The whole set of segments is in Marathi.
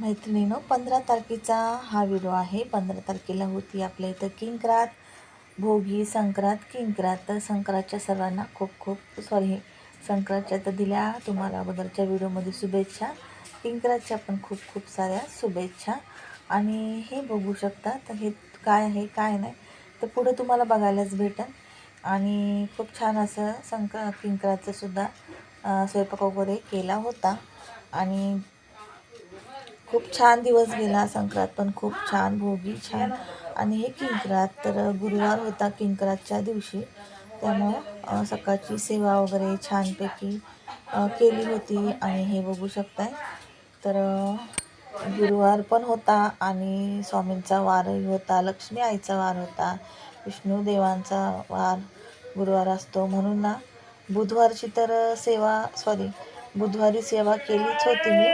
मैत्रिणीनो पंधरा तारखेचा हा व्हिडिओ आहे. पंधरा तारखेला होती आपल्या इथं किंकरात भोगी संक्रांत. किंकरात तर संक्रांतच्या सर्वांना खूप खूप सॉरी संक्रांतच्या तर दिल्या तुम्हाला अगोदरच्या व्हिडिओमध्ये शुभेच्छा. किंकरातच्या पण खूप खूप साऱ्या शुभेच्छा. आणि हे बघू शकता तर हे काय आहे काय नाही तर पुढं तुम्हाला बघायलाच भेटेल आणि खूप छान असं संक्रा किंकराचंसुद्धा स्वयंपाक वगैरे केला होता. आणि खूप छान दिवस गेला संक्रांत पण खूप छान भोगी छान. आणि हे किंकरात तर गुरुवार होता किंकरातच्या दिवशी. त्यामुळं सकाळची सेवा वगैरे छानपैकी केली होती आणि हे बघू शकताय. तर गुरुवार पण होता आणि स्वामींचा वारही होता लक्ष्मी आईचा वार होता विष्णू देवांचा वार गुरुवार असतो. म्हणून ना बुधवारची तर सेवा सॉरी बुधवारी सेवा केलीच होती मी.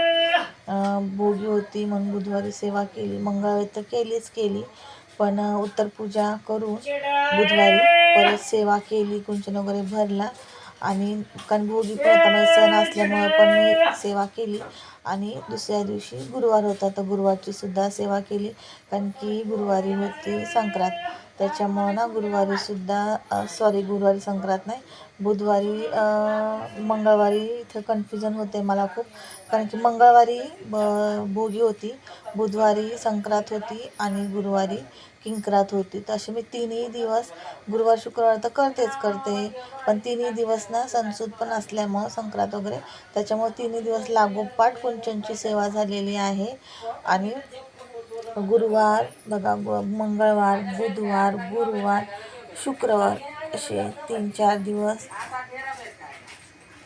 भोगी होती म्हणून बुधवारी सेवा केली मंगळवारी तर केलीच केली. पण उत्तर पूजा करून बुधवारी परत सेवा केली कुंचन वगैरे भरला. आणि कारण भोगी पण होता म्हणजे सण असल्यामुळे पण मी सेवा केली. आणि दुसऱ्या दिवशी गुरुवार होता तर गुरुवारची सुद्धा सेवा केली. कारण की गुरुवारी होती संक्रांत. त्याच्यामुळं ना गुरुवारी सुद्धा सॉरी गुरुवारी संक्रांत नाही बुधवारी मंगळवारी इथं कन्फ्युजन होते मला खूप. कारण की मंगळवारी ब भोगी होती बुधवारी संक्रांत होती आणि गुरुवारी किंक्रात होती. तर असे मी तिन्ही दिवस गुरुवार शुक्रवार तर करतेच करते. पण तिन्ही दिवस ना संसूत पण असल्यामुळं संक्रांत वगैरे त्याच्यामुळे तिन्ही दिवस लागोपाठ कुंचनची सेवा झालेली आहे. आणि गुरुवार बघा मंगळवार बुधवार गुरुवार शुक्रवार असे तीन चार दिवस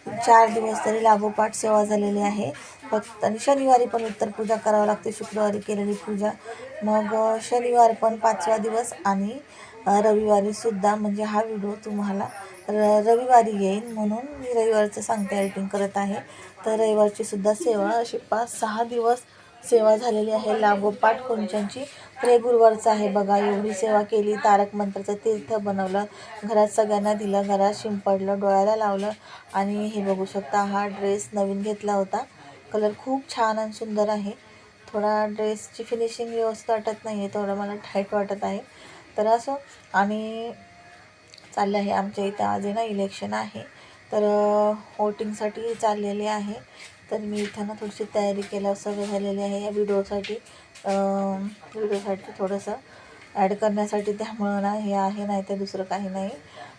चार दिवस तरी लागोपाठ सेवा झालेली आहे. फक्त आणि शनिवारी पण उत्तर पूजा करावं लागते. शुक्रवारी केलेली पूजा. मग शनिवार पण पाचवा दिवस आणि रविवारीसुद्धा रविवारी सुद्धा. म्हणजे हा व्हिडिओ तुम्हाला र रविवारी येईल म्हणून मी रविवारचं सांगते एडिटिंग करत आहे. तर रविवारची सुद्धा सेवा अशी पाच सहा दिवस सेवा झालेली आहे. लागोपाठ कोणच्यांची प्रे गुरुवारचा गुरुवारचं आहे बघा. एवढी सेवा केली. तारक मंत्राचं तीर्थ बनवलं. घरात सगळ्यांना दिलं. घरात शिंपडलं. डोळ्याला लावलं. आणि हे बघू शकता हा ड्रेस नवीन घेतला होता. कलर खूप छान आणि सुंदर आहे. थोडा ड्रेसची फिनिशिंग व्यवस्थित वाटत नाही आहे थोडं मला टाईट वाटत आहे. तर असं. आणि चाललं आहे. आमच्या इथं आज ना इलेक्शन आहे. तर वोटिंगसाठी चाललेले आहे. तर मी इथं ना थोडीशी तयारी केल्या सगळं झालेली आहे या व्हिडिओसाठी. व्हिडिओसाठी थोडंसं ॲड करण्यासाठी त्यामुळं ना हे आहे नाही तर दुसरं काही नाही.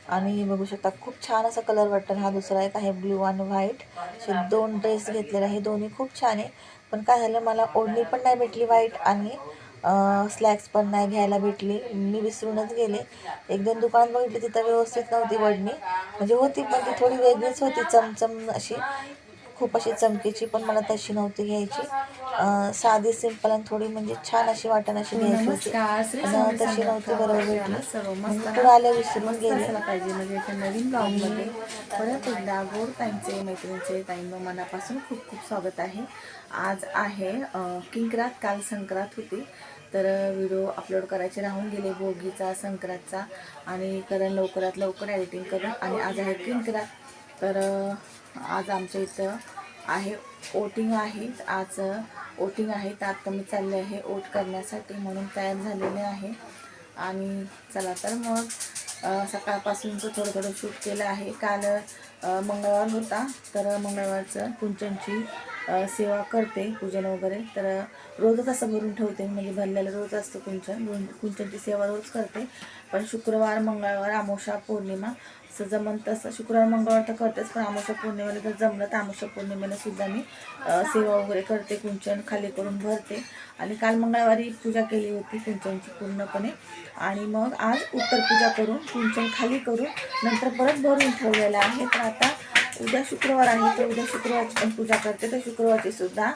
आणि हे बघू शकता खूप छान असा कलर वाटतं हा दुसरा एक आहे ब्ल्यू आणि व्हाईट असे दोन ड्रेस घेतलेले आहे. दोन्ही खूप छान आहे. पण काय झालं मला ओढणी पण नाही भेटली व्हाईट आणि स्लॅक्स पण नाही घ्यायला भेटली. मी विसरूनच गेले. एक दोन दुकानात बघितली तिथं व्यवस्थित नव्हती वडणी म्हणजे होती पण ती थोडी वेगळीच होती चमचम अशी. खूप अशी चमकीची पण मला तशी नव्हती घ्यायची. साधी सिंपल आणि थोडी म्हणजे छान अशी वाटण अशी घ्यायची होती. तशी नव्हती. बरोबर भेटली. पुढे आल्या विसरून गेले. पाहिजे म्हणजे एका नवीन ब्लॉगमध्ये. परत एकदा गोड ताईंचे मैत्रिणींचे ताईंनो मनापासून खूप खूप स्वागत आहे. आज आहे किंक्रात काल संक्रांत होती. तर व्हिडिओ अपलोड करायचे राहून गेले भोगीचा संक्रांतचा. आणि कारण लवकरात लवकर एडिटिंग करून आणि आज आहे किंक्रात. तर आज आमच्या इथं आहे ओटिंग आहे. आज ओटिंग आहे. तर आता मी चालले आहे. ओट करण्यासाठी म्हणून तयार झालेले आहे. आणि चला तर मग सकाळपासूनचं थोडं थोडं शूट केलं आहे. काल मंगळवार होता. तर मंगळवारचं कुंचनची सेवा करते पूजन वगैरे. तर रोजच असं भरून ठेवते. म्हणजे भरलेलं रोज असतं कुंचन. कुंचनची सेवा रोज करते. पण शुक्रवार मंगळवार आमोशा पौर्णिमा असं जमन तसं. शुक्रवार मंगळवार तर करतेच. पण आमोशा पौर्णिमेला जर जमलं तर आमोशा पौर्णिमेला सुद्धा मी सेवा वगैरे करते. कुंचन खाली करून भरते. आणि काल मंगळवारी पूजा केली होती कुंचनची पूर्णपणे. आणि मग आज उत्तर पूजा करून कुंचन खाली करून नंतर परत भरून ठेवलेलं आहे. तर आता उद्या शुक्रवार आहे तर उद्या शुक्रवारची पण पूजा करते. तर शुक्रवारची सुद्धा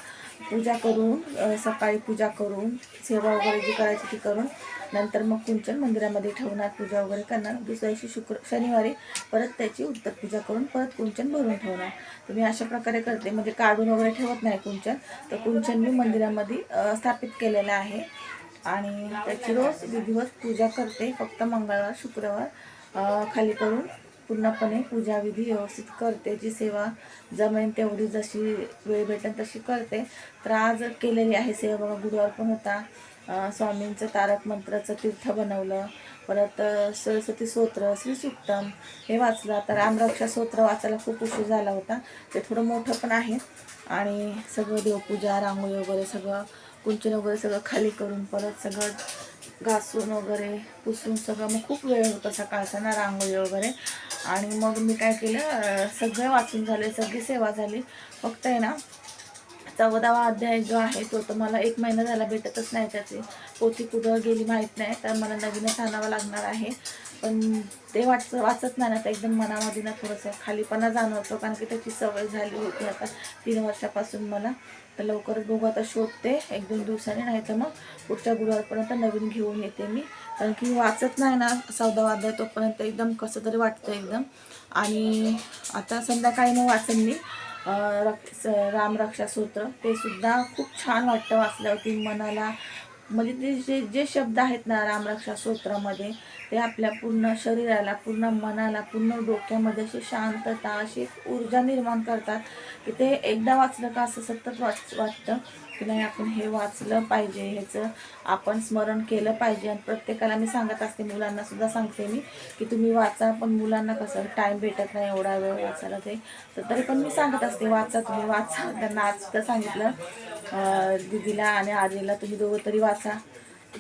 पूजा करून सकाळी पूजा करून सेवा वगैरे जी करायची ती करून नंतर मग कुंचन मंदिरामध्ये ठेवणार पूजा वगैरे करणार. दुसऱ्या दिवशी शुक्र शनिवारी परत त्याची उत्तर पूजा करून परत कुंचन भरून ठेवणार. तर मी अशा प्रकारे करते. म्हणजे काढून वगैरे ठेवत नाही कुंचन. तर कुंचन मी मंदिरामध्ये स्थापित केलेलं आहे. आणि त्याची रोज विधिवत पूजा करते. फक्त मंगळवार शुक्रवार खाली करून पूर्णपणे पूजाविधी व्यवस्थित करते. जी सेवा जमेन तेवढी जशी वेळ भेटेल तशी करते. तर आज केलेली आहे सेवा बघा गुरुवार पण होता. स्वामींचं तारक मंत्राचं तीर्थ बनवलं. परत सरस्वती स्तोत्र श्रीसुक्तम हे वाचलं. तर रामरक्षा स्तोत्र वाचायला खूप उशीर झाला होता. ते थोडं मोठं पण आहे. आणि सगळं देवपूजा रांगोळी वगैरे सगळं कुंचन वगैरे सगळं खाली करून परत सगळं घासून वगैरे पुसून सगळं. मग खूप वेळ होता सकाळचा ना रांगोळी वगैरे. आणि मग मी काय केलं सगळं वाचून झाले सगळी सेवा झाली. फक्त आहे ना चौदावा अध्याय जो आहे तो तर मला एक महिना झाला भेटतच नाही त्याची. पोथी कुठं गेली माहीत नाही तर मला नवीनच आणावं लागणार आहे. पण ते वाच वाचत नाही ना तर एकदम मनामध्ये ना थोडंसं खालीपणा जाणवतो कारण की त्याची सवय झाली होती आता तीन वर्षापासून मला. तर लवकरच बघू आता शोधते एक दोन दिवसांनी नाही तर मग पुढच्या गुरुवारपर्यंत नवीन घेऊन येते मी. कारण की वाचत नाही ना चौदावा अध्याय तोपर्यंत एकदम कसं तरी वाटतं एकदम. आणि आता संध्याकाळी मग वाचन मी. अं, रामरक्षा सूत्र ते सुद्धा खूप छान वाटतं वाचल्यावरती मनाला म्हणजे ते जे जे शब्द आहेत ना रामरक्षा स्तोत्रामध्ये ते आपल्या पूर्ण शरीराला पूर्ण मनाला पूर्ण डोक्यामध्ये अशी शांतता अशी ऊर्जा निर्माण करतात की ते एकदा वाचलं का असं सतत वाच वाटतं की नाही आपण हे वाचलं पाहिजे ह्याचं आपण स्मरण केलं पाहिजे. आणि प्रत्येकाला मी सांगत असते मुलांना सुद्धा सांगते मी की तुम्ही वाचा पण मुलांना कसं टाईम भेटत नाही एवढा वेळ वाचायला ते. तर तरी पण मी सांगत असते वाचा तुम्ही वाचा. त्यांना आजसुद्धा सांगितलं दिदीला दीदीला आणि आजीला तुम्ही दोघं तरी वाचा.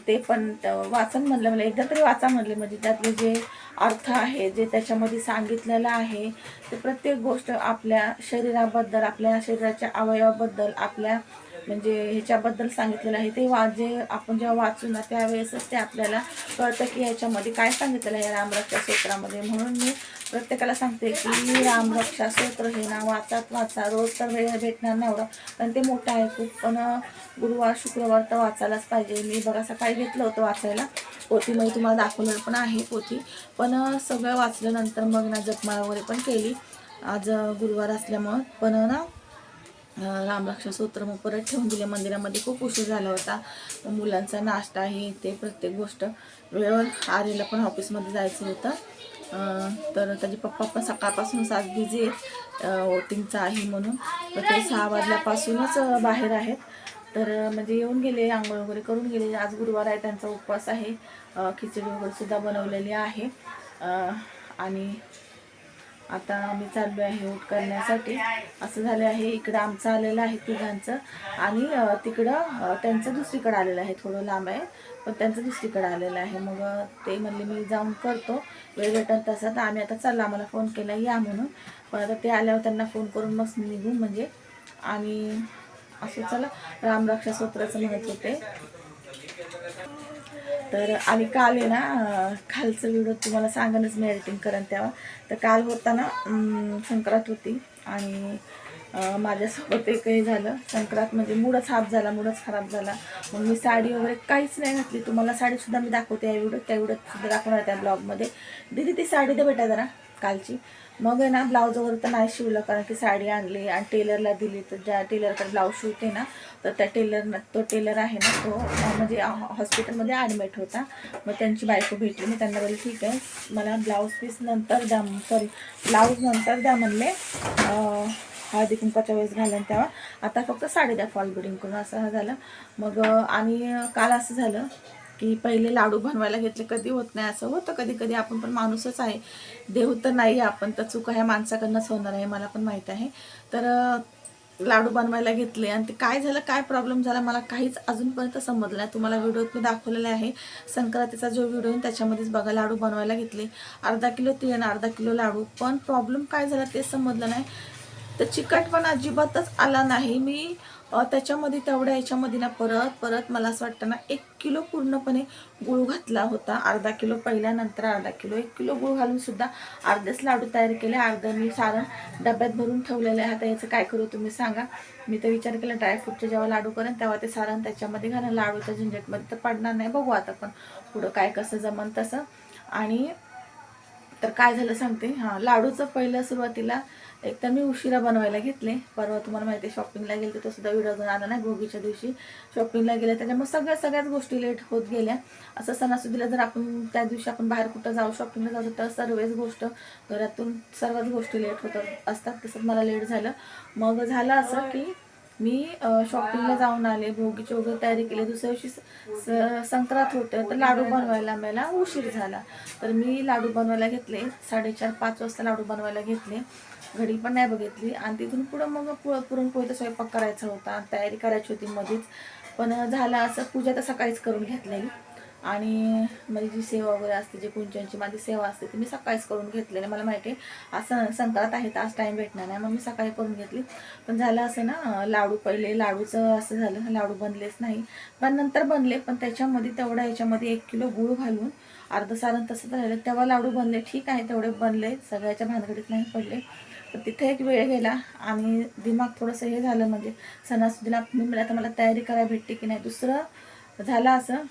ते पण वाचन म्हणलं मला एकदा तरी वाचा म्हणले म्हणजे त्यातले जे अर्थ आहे जे त्याच्यामध्ये सांगितलेलं आहे ते प्रत्येक गोष्ट आपल्या शरीराबद्दल आपल्या शरीराच्या अवयवाबद्दल आपल्या म्हणजे ह्याच्याबद्दल सांगितलेलं आहे. ते वा जे आपण जेव्हा वाचू ना त्यावेळेसच ते आपल्याला कळतं की ह्याच्यामध्ये काय सांगितलेलं आहे रामरक्षा सूत्रामध्ये म्हणून मी प्रत्येकाला सांगते की रामरक्षा सूत्र हे ना वाचात वाचा. रोज तर वेळ भेटणार नाही एवढं. ते मोठं आहे खूप. पण गुरुवार शुक्रवार तर वाचायलाच पाहिजे. मी बघा सकाळी घेतलं होतं वाचायला. पोथीमध्ये तुम्हाला दाखवलं पण आहे पोथी. पण सगळं वाचल्यानंतर मग ना जपमाळ वगैरे पण केली. आज गुरुवार असल्यामुळं. पण ना रामरक्षा सूत्र मग परत ठेवून दिले. मंदिरामध्ये खूप उशीर झाला होता. मुलांचा नाश्ता हे ते प्रत्येक गोष्ट. वेळेवर आरेला पण ऑफिसमध्ये जायचं होतं. तर त्याचे पप्पा पण सकाळपासूनच आज बिझी आहेत. वोटिंगचा आहे म्हणून. तर ते सहा वाजल्यापासूनच बाहेर आहेत. तर म्हणजे येऊन गेले आंघोळ वगैरे करून गेले. आज गुरुवार आहे त्यांचा उपवास आहे. खिचडी वगैरेसुद्धा बनवलेली आहे. आणि आता आम्ही चाललो आहे ऊट करण्यासाठी. असं झालं आहे इकडं आमचं आलेलं आहे तिघांचं. आणि तिकडं त्यांचं दुसरीकडं आलेलं आहे थोडं लांब आहे पण त्यांचं दुसरीकडं आलेलं आहे. मग ते म्हणले मी जाऊन करतो वेळ भेटत तसा तर आम्ही आता चालला आम्हाला फोन केला या म्हणून. पण आता ते आल्यावर त्यांना फोन करून मग निघू म्हणजे आणि असं चला रामरक्षा सूत्राचं म्हणत होते. तर आणि काल आहे ना खालचं व्हिडिओ तुम्हाला सांगणच मी एडिटिंग करेन तेव्हा. तर काल होता ना संक्रांत होती आणि माझ्यासोबत एकही झालं. संक्रांत म्हणजे मूडच हाफ झाला मूडच खराब झाला. मग मी साडी वगैरे काहीच नाही घातली. तुम्हाला साडीसुद्धा मी दाखवते या व्हिडिओ त्या व्हिडिओत सुद्धा दाखवणार त्या ब्लॉगमध्ये दिदी ती साडी दे बेटा जरा कालची. मग आहे ना ब्लाऊज वगैरे तर नाही शिवलं कारण की साडी आणली आणि टेलरला दिली. तर ज्या टेलरकडे ब्लाऊज शिवते ना तर त्या टेलर तो टेलर आहे ना तो म्हणजे हॉस्पिटलमध्ये ॲडमिट होता. मग त्यांची बायको भेटली. मी त्यांना बोलले ठीक आहे मला ब्लाऊज पीस नंतर द्या सॉरी ब्लाऊज नंतर द्या म्हणले. हळदी कुंकाच्या वेळेस घालन तेव्हा. आता फक्त साडी द्या फॉल बिडिंग करून असं झालं. मग आणि काल असं झालं की पहिले लाडू बनवायला घेतले कधी होत नाही असं होतं कधी कधी आपण पण माणूसच आहे. देव तर नाही आपण तर चुका ह्या माणसाकडनंच होणार आहे मला पण माहीत आहे. तर लाडू बनवायला घेतले आणि ते काय झालं काय प्रॉब्लेम झाला मला काहीच अजूनपर्यंत समजलं नाही. तुम्हाला व्हिडिओत मी दाखवलेला आहे संक्रांतीचा जो व्हिडिओ आहे त्याच्यामध्येच बघा लाडू बनवायला घेतले. अर्धा किलो तीळ आणि अर्धा किलो लाडू पण प्रॉब्लेम काय झाला ते समजलं नाही. तर चिकट पण अजिबातच आला नाही. मी त्याच्यामध्ये तेवढ्या याच्यामध्ये ना परत परत मला असं वाटतं ना एक किलो पूर्णपणे गुळ घातला होता. अर्धा किलो पहिल्यानंतर अर्धा किलो. एक किलो गुळ घालून सुद्धा अर्धेच लाडू तयार केले. अर्धं मी सारण डब्यात भरून ठेवलेलं आहे. आता याचं काय करू तुम्ही सांगा. मी तर विचार केला ड्रायफ्रूटचे जेव्हा लाडू करेन तेव्हा ते सारण त्याच्यामध्ये घालून. लाडूच्या झंझटमध्ये तर पडणार नाही. बघू आता पण पुढं काय कसं जमन तसं. आणि तर काय झालं सांगते? हां लाडूचं पहिलं सुरुवातीला एक तर मी उशिरा बनवायला घेतले. परवा तुम्हाला माहिती आहे शॉपिंगला गेले तो सुद्धा व्हिडिओ घेऊन आला नाही भोगीच्या दिवशी. शॉपिंगला गेले त्याच्यामुळे सगळ्या सगळ्याच गोष्टी लेट होत गेल्या. असं सणासुदीला जर आपण त्या दिवशी आपण बाहेर कुठं जाऊ शॉपिंगला जाऊ तर सर्वच गोष्ट घरातून सर्वच गोष्टी लेट होत असतात तसंच मला लेट झालं. मग झालं असं की मी शॉपिंगला जाऊन आले भोगीची वगैरे तयारी केली. दुसऱ्या दिवशी संक्रांत होतं तर लाडू बनवायला मला उशीर झाला. तर मी लाडू बनवायला घेतले. साडेचार पाच वाजता लाडू बनवायला घेतले. घडी पण नाही बघितली. आणि तिथून पुढं मग पु पुरणपोळीचा स्वयंपाक करायचा होता. तयारी करायची होती मध्येच. पण झालं असं. पूजा तर सकाळीच करून घेतलेली. आणि माझी जी सेवा वगैरे असते जी कुंचनची माझी सेवा असते ती मी सकाळीच करून घेतलेली मला माहिती आहे आज संक्रात संक्रांत आहे तर आज टाईम भेटणार नाही. मग मी सकाळी करून घेतली. पण झालं असं ना लाडू पहिले लाडूचं असं झालं लाडू बनलेच नाही. पण नंतर बनले पण त्याच्यामध्ये तेवढ्या याच्यामध्ये एक किलो गूळ घालून अर्धं सारण तसंच राहिलं. तेव्हा लाडू बनले ठीक आहे तेवढे बनले. सगळ्याच्या भानगडीत नाही पडले. पण तिथे एक वेळ गेला आणि दिमाग थोडंसं हे झालं म्हणजे सणासुदीला मी आता मला तयारी करायला भेटते की नाही? दुसरं झालं असं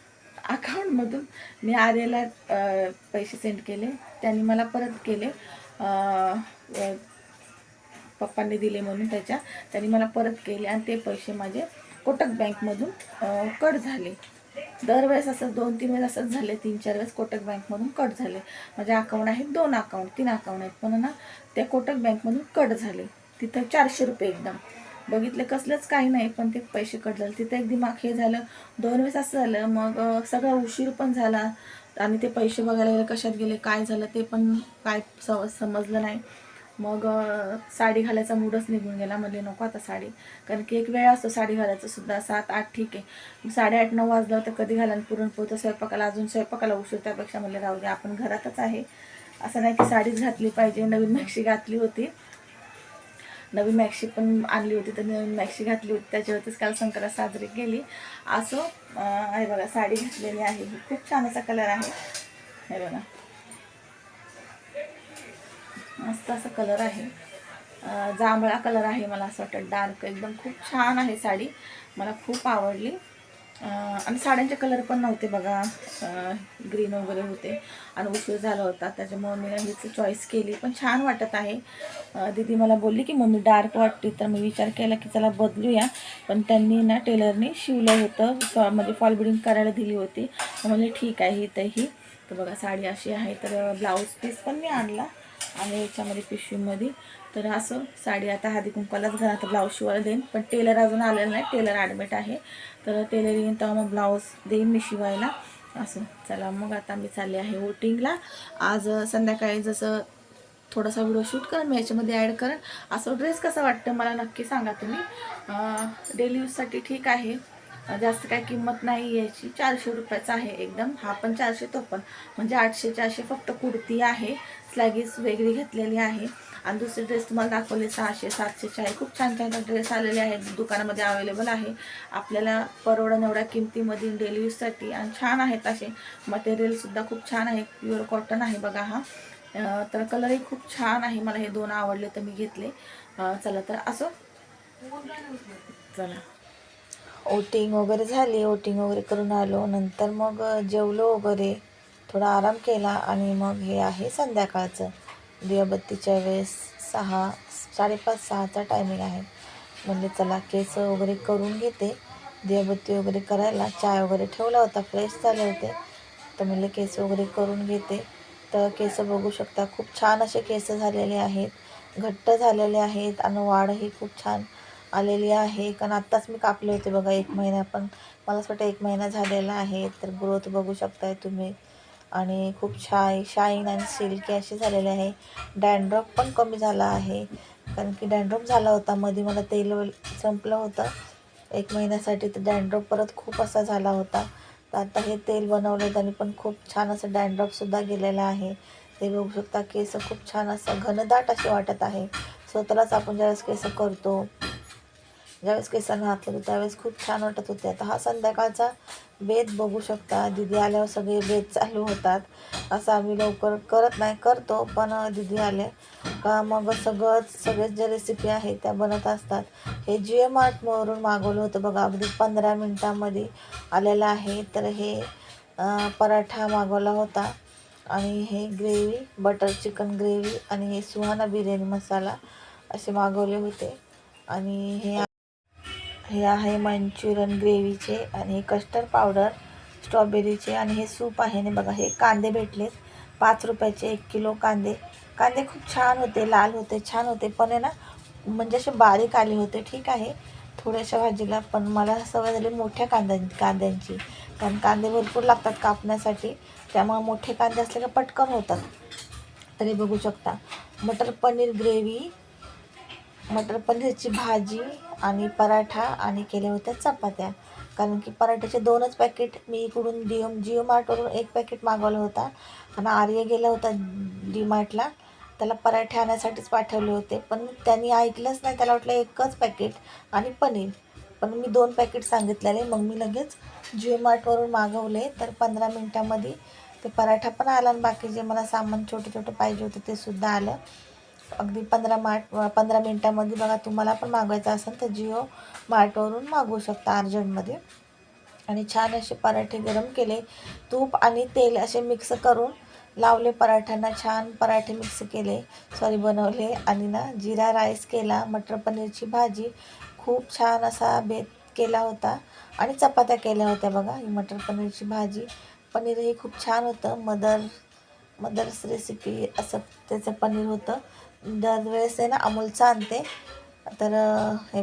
अकाउंटमधून मी आर्याला पैसे सेंड केले. त्यांनी मला परत केले. पप्पांनी दिले म्हणून त्याच्या. त्यांनी मला परत केले आणि ते पैसे माझे कोटक बँकमधून कट झाले. दरवेळेस असं दोन तीन वेळेस असंच झाले. तीन चार वेळेस कोटक बँकमधून कट झाले. माझे अकाउंट आहेत दोन अकाउंट तीन अकाउंट आहेत. पण ना ते कोटक बँकमधून कट झाले. तिथं चारशे रुपये एकदम. बघितलं कसलंच काही नाही पण ते पैसे कट झाले. तिथं एक दिमाग हे झालं दोन वेळेस असं झालं मग सगळा उशीर पण झाला. आणि ते पैसे बघायला गेले कशात गेले काय झालं ते पण काय समजलं नाही. मग साडी घालायचा मूडच निघून गेला. म्हणजे नको आता साडी. कारण की एक वेळ असतो साडी घालायचं सुद्धा सात आठ ठीक आहे. साडेआठ नऊ वाजलं तर कधी घाला पुरणपोळीचं स्वयंपाकाला अजून स्वयंपाकाला उशीर त्यापेक्षा म्हणले राहू दे आपण घरातच आहे. असं नाही की साडीच घातली पाहिजे नवीन नक्षी घातली होती. नवीन मॅक्सी पण आणली होती तर नवीन मॅक्सी घातली होती त्याच्यावरतीच काल संक्रांत साजरी केली. असं आहे बघा साडी घातलेली आहे ही. खूप छान असा कलर आहे. हे बघा. मस्त असा कलर आहे. जांभळा कलर आहे मला असं वाटतं. डार्क एकदम खूप छान आहे साडी. मला खूप आवडली. आणि साड्यांचे कलर पण नव्हते बघा. ग्रीन वगैरे होते. आणि उशीर झाला होता त्याच्यामुळे मी हीच चॉईस केली. पण छान वाटत आहे. दीदी मला बोलली की मम्मी डार्क वाटते. तर मी विचार केला की चला बदलूया. पण त्यांनी ना टेलरने शिवलं होतं. फ- म्हणजे फॉल बिडिंग करायला दिली होती. म्हणजे ठीक आहे ही तर बघा साडी अशी आहे. तर ब्लाऊज पीस पण मी आणला. आणि याच्यामध्ये पिशवीमध्ये तर असं साडी आता हळदी कुंकवालाच घरात ब्लाऊज शिवायला देईन. पण टेलर अजून आलेलं नाही. टेलर ॲडमिट आहे. तर टेलर येईन तेव्हा मग ब्लाऊज देईन मी शिवायला. असं. चला मग आता मी चालले आहे वोटिंगला आज संध्याकाळी जसं थोडासा व्हिडिओ शूट करेन मी याच्यामध्ये ॲड करेन. असं ड्रेस कसा वाटतं मला नक्की सांगा तुम्ही. डेली यूजसाठी ठीक आहे. जास्त काय किंमत नाही याची. चारशे रुपयाचा आहे एकदम. हा पण चारशे तो पण. म्हणजे आठशे चारशे फक्त कुर्ती आहे. स्लॅगीज वेगळी घेतलेली आहे. आणि दुसरे ड्रेस तुम्हाला दाखवले सहाशे सातशेचे आहे खूप छान छान ड्रेस आलेले आहेत. दुकानामध्ये अवेलेबल आहे. आपल्याला परवडण एवढ्या किमतीमध्ये डेली यूजसाठी आणि छान आहेत असे. मटेरियलसुद्धा खूप छान आहे. प्युअर कॉटन आहे बघा हा. तर कलरही खूप छान आहे. मला हे दोन आवडले तर मी घेतले. चला तर असं. चला. ओटिंग वगैरे झाली. ओटिंग वगैरे करून आलो. नंतर मग जेवलो वगैरे. थोडा आराम केला आणि मग हे आहे संध्याकाळचं. दिवाबत्तीच्या वेळेस सहा साडेपाच सहाचा टायमिंग आहे. म्हणजे चला केस वगैरे करून घेते. दिवाबत्ती वगैरे करायला चाय वगैरे ठेवला होता फ्रेश झाले होते. तर म्हणले केस वगैरे करून घेते. तर केस बघू शकता खूप छान असे केस झालेले आहेत. घट्ट झालेले आहेत आणि वाढही खूप छान आलेली आहे. कारण आत्ताच मी कापले होते बघा एक महिना. पण मला असं वाटतं एक महिना झालेला आहे. तर ग्रोथ बघू शकताय तुम्ही. आणि खूप शाय शाईन आणि सिल्की अशी झालेली आहे. डॅन्ड्रॉप पण कमी झाला आहे. कारण की डॅन्ड्रॉप झाला होता मध्ये मला तेल संपलं होतं. एक महिन्यासाठी तर डॅन्ड्रॉप परत खूप असा झाला होता. तर आता हे तेल बनवलं त्याने पण खूप छान असं डॅन्ड्रॉपसुद्धा गेलेला आहे. ते बघू शकता केस खूप छान असं घनदाट असे वाटत आहे. स्वतःलाच आपण ज्यावेळेस केस करतो ज्यावेळेस केसांना हात लावतो त्यावेळेस खूप छान वाटत होते. आता हा संध्याकाळचा बेत बघू शकता. दिदी आल्यावर सगळे बेत चालू होतात. असं आम्ही लवकर करत नाही करतो पण दिदी आले. का मग सगळंच सगळेच ज्या रेसिपी आहेत त्या बनत असतात. हे जी एम आर्टवरून मागवलं होतं बघा. अगदी पंधरा मिनटामध्ये आलेलं आहे. तर हे पराठा मागवला होता. आणि हे ग्रेव्ही बटर चिकन ग्रेव्ही आणि हे सुहाना बिर्याणी मसाला असे मागवले होते. आणि हे हे आहे मंचुरियन ग्रेव्हीचे आणि हे कस्टर्ड पावडर स्ट्रॉबेरीचे आणि हे सूप आहे. आणि बघा हे कांदे भेटलेत. पाच रुपयाचे एक किलो कांदे. कांदे खूप छान होते लाल होते छान होते. पण आहे ना म्हणजे असे बारीक आले होते. ठीक आहे. थोड्याशा भाजीला पण मला सवय झाली मोठ्या कांद्या कांद्यांची. कारण कांदे भरपूर लागतात कापण्यासाठी. त्यामुळे मोठे कांदे असले का पटकन होतात. तरी बघू शकता. मटर पनीर ग्रेव्ही मटर पनीरची भाजी आणि पराठा आणि केल्या होत्या चपात्या. कारण की पराठ्याचे दोनच पॅकेट मी इकडून डिओ जिओ मार्टवरून एक पॅकेट मागवलं होता. आणि आर्य गेला होता डी मार्टला त्याला पराठे आणण्यासाठीच पाठवले होते. पण त्यांनी ऐकलंच नाही. त्याला वाटलं एकच पॅकेट आणि पनीर. पण मी दोन पॅकेट सांगितलेले. मग मी लगेच जिओ मार्टवरून मागवले. तर पंधरा मिनटामध्ये ते पराठा पण आला आणि बाकी जे मला सामान छोटे छोटे पाहिजे होते ते सुद्धा आलं. अगदी पंधरा मार्ट पंधरा मिनटामध्ये बघा तुम्हाला पण मागवायचं असेल तर जिओ मार्टवरून मागवू शकता अर्जंटमध्ये. आणि छान असे पराठे गरम केले तूप आणि तेल असे मिक्स करून लावले पराठ्यांना छान पराठे मिक्स केले सॉरी बनवले. आणि ना जिरा राईस केला मटर पनीरची भाजी खूप छान असा बेत केला होता. आणि चपात्या केल्या होत्या बघा ही मटर पनीरची भाजी. पनीरही खूप छान होतं मदर मदर्स रेसिपी असं त्याचं पनीर होतं. दरवेळेस आहे ना अमूलचा आणते. तर हे बघ.